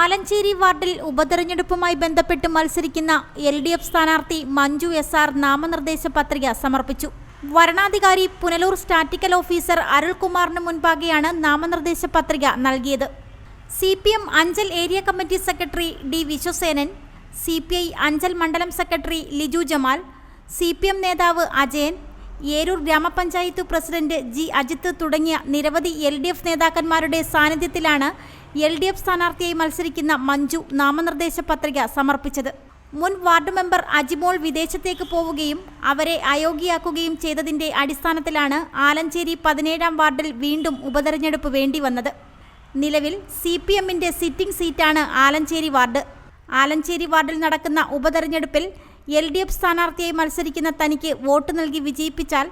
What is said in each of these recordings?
ആലഞ്ചേരി വാർഡിൽ ഉപതെരഞ്ഞെടുപ്പുമായി ബന്ധപ്പെട്ട് മത്സരിക്കുന്ന എൽ ഡി എഫ് സ്ഥാനാർത്ഥി മഞ്ജു എസ് ആർ നാമനിർദ്ദേശ പത്രിക സമർപ്പിച്ചു വരണാധികാരി പുനലൂർ സ്റ്റാറ്റിക്കൽ ഓഫീസർ അരുൾകുമാറിന് മുൻപാകെയാണ് നാമനിർദ്ദേശ പത്രിക നൽകിയത് C P M Anchal area committee secretary D Viswasenan C P I Anchal മണ്ഡലം secretary Liju Jamal C P M നേതാവ് അജയൻ ഏരൂർ ഗ്രാമപഞ്ചായത്ത് പ്രസിഡന്റ് ജി അജിത്ത് തുടങ്ങിയ നിരവധി എൽ ഡി എഫ് നേതാക്കന്മാരുടെ സാന്നിധ്യത്തിലാണ് എൽ ഡി എഫ് സ്ഥാനാർത്ഥിയായി മത്സരിക്കുന്ന മഞ്ജു നാമനിർദ്ദേശ പത്രിക സമർപ്പിച്ചത് മുൻ വാർഡ് മെമ്പർ അജിമോൾ വിദേശത്തേക്ക് പോവുകയും അവരെ അയോഗ്യയാക്കുകയും ചെയ്തതിന്റെ അടിസ്ഥാനത്തിലാണ് ആലഞ്ചേരി പതിനേഴാം വാർഡിൽ വീണ്ടും ഉപതെരഞ്ഞെടുപ്പ് വേണ്ടിവന്നത് നിലവിൽ സി പി എമ്മിന്റെ സിറ്റിംഗ് സീറ്റാണ് ആലഞ്ചേരി വാർഡ് ആലഞ്ചേരി വാർഡിൽ നടക്കുന്ന ഉപതെരഞ്ഞെടുപ്പിൽ എൽ ഡി എഫ് സ്ഥാനാർത്ഥിയായി മത്സരിക്കുന്ന തനിക്ക് വോട്ട് നൽകി വിജയിപ്പിച്ചാൽ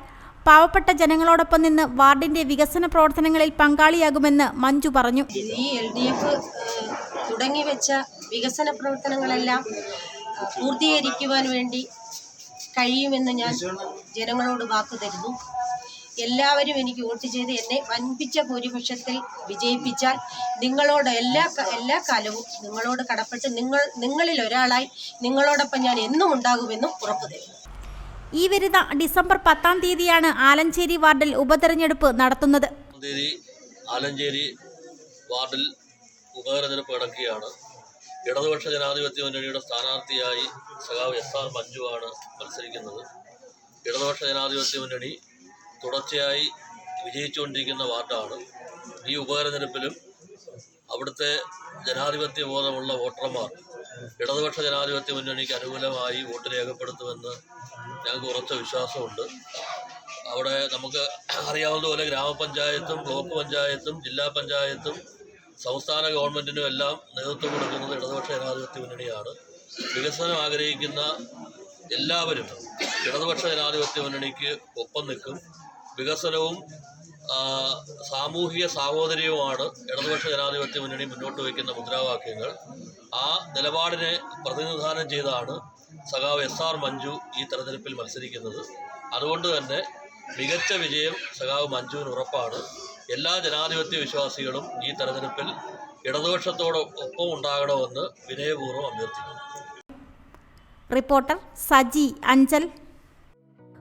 പാവപ്പെട്ട ജനങ്ങളോടൊപ്പം നിന്ന് വാർഡിന്റെ വികസന പ്രവർത്തനങ്ങളിൽ പങ്കാളിയാകുമെന്ന് മഞ്ജു പറഞ്ഞു ഈ എൽ ഡി എഫ് തുടങ്ങി വെച്ച വികസന പ്രവർത്തനങ്ങളെല്ലാം പൂർത്തീകരിക്കുവാൻ വേണ്ടി കഴിയുമെന്ന് ഞാൻ ജനങ്ങളോട് വാക്കു തരുന്നു എല്ലാവരും എനിക്ക് വോട്ട് ചെയ്ത് എന്നെ വൻപിച്ച ഭൂരിപക്ഷത്തിൽ വിജയിപ്പിച്ചാൽ നിങ്ങളോട് എല്ലാ എല്ലാ കാലവും നിങ്ങളോട് കടപ്പെട്ട് നിങ്ങൾ നിങ്ങളിൽ ഒരാളായി നിങ്ങളോടൊപ്പം ഞാൻ എന്നും ഉണ്ടാകുമെന്നും ഉറപ്പു തരുന്നു ഈ വരുന്ന ഡിസംബർ പത്താം തീയതിയാണ് ആലഞ്ചേരി വാർഡിൽ ഉപതെരഞ്ഞെടുപ്പ് നടത്തുന്നത് തീയതി ആലഞ്ചേരി വാർഡിൽ ഉപതെരഞ്ഞെടുപ്പ് നടക്കുകയാണ് ഇടതുപക്ഷ ജനാധിപത്യ മുന്നണിയുടെ സ്ഥാനാർത്ഥിയായി സഖാവ് എസ് ആർ ആണ് മത്സരിക്കുന്നത് ഇടതുപക്ഷ ജനാധിപത്യ മുന്നണി തുടർച്ചയായി വിജയിച്ചുകൊണ്ടിരിക്കുന്ന വാർഡാണ് ഈ ഉപതെരഞ്ഞെടുപ്പിലും അവിടുത്തെ ജനാധിപത്യ ബോധമുള്ള വോട്ടർമാർ ഇടതുപക്ഷ ജനാധിപത്യ മുന്നണിക്ക് അനുകൂലമായി വോട്ട് രേഖപ്പെടുത്തുമെന്ന് ഞങ്ങൾക്ക് ഉറച്ച വിശ്വാസമുണ്ട് അവിടെ നമുക്ക് അറിയാവുന്നതുപോലെ ഗ്രാമപഞ്ചായത്തും ബ്ലോക്ക് പഞ്ചായത്തും ജില്ലാ പഞ്ചായത്തും സംസ്ഥാന ഗവൺമെൻറ്റിനും എല്ലാം നേതൃത്വം കൊടുക്കുന്നത് ഇടതുപക്ഷ ജനാധിപത്യ മുന്നണിയാണ് വികസനം ആഗ്രഹിക്കുന്ന എല്ലാവരും ഇടതുപക്ഷ ജനാധിപത്യ മുന്നണിക്ക് ഒപ്പം നിൽക്കും വികസനവും സാമൂഹിക സാഹോദര്യവുമാണ് ഇടതുപക്ഷ ജനാധിപത്യ മുന്നണി മുന്നോട്ട് വയ്ക്കുന്ന മുദ്രാവാക്യങ്ങൾ ആ നിലപാടിനെ പ്രതിനിധാനം ചെയ്താണ് സഖാവ് എസ് ആർ മഞ്ജു ഈ തെരഞ്ഞെടുപ്പിൽ മത്സരിക്കുന്നത് അതുകൊണ്ട് തന്നെ മികച്ച വിജയം സഖാവ് മഞ്ജുവിന് ഉറപ്പാണ് എല്ലാ ജനാധിപത്യ വിശ്വാസികളും ഈ തെരഞ്ഞെടുപ്പിൽ ഇടതുപക്ഷത്തോടൊപ്പം ഉണ്ടാകണമെന്ന് വിനയപൂർവ്വം അഭ്യർത്ഥിക്കുന്നു റിപ്പോർട്ടർ സജി അഞ്ചൽ